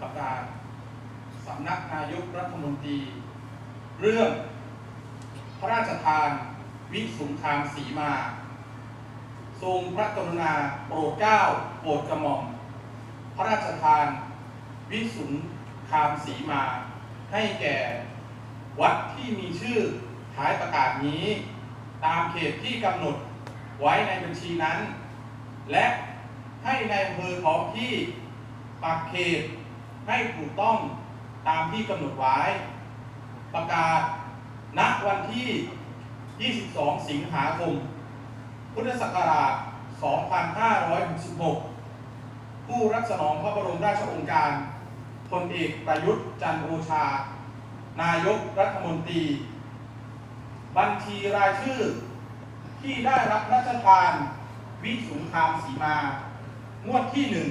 ประการสำนักนายกรัฐมนตรี เรื่องพระราชทานวิสุงคามสีมา ทรงพระกรุณาโปรดเกล้าโปรดกระหม่อม พระราชทานวิสุงคามสีมา ให้แก่วัดที่มีชื่อท้ายประกาศนี้ ตามเขตที่กำหนดไว้ในบัญชีนั้น และให้ในอำเภอท้องที่ปักเขต ให้ถูกต้องตามที่กำหนดไว้ ประกาศณวันที่ 22 สิงหาคม พุทธศักราช 2566 ผู้รับสนองพระบรมราชโองการพลเอกประยุทธ์จันทร์โอชา นายกรัฐมนตรี บัญชีรายชื่อที่ได้รับระราชทานวิสุงคามสีมา งวดที่หนึ่ง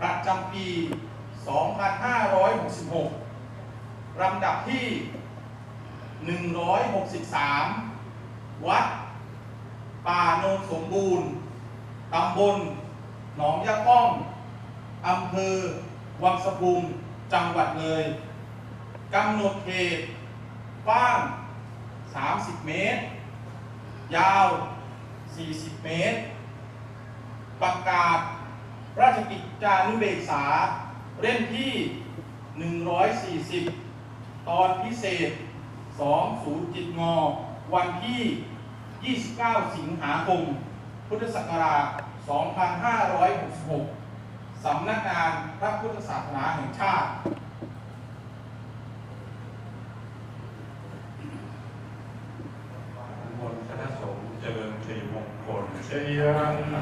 ประจำปี 2566 2,566 ลำดับที่ 163 วัด ป่าโนนสมบูรณ์ ตำบล หนองยะป้องอำเภอ วังสะพุงจังหวัดเลย กำหนดเขตกว้าง 30 เมตร ยาว 40 เมตร ประกาศราชกิจจานุเบกษา เล่มที่ 140 ตอนพิเศษ 20จิตงอ วันที่ 29 สิงหาคม พุทธศักราช 2566 สำนักงานพระพุทธศาสนาแห่งชาติมนคณะสงฆ์เจริญสิริมงคลเชียง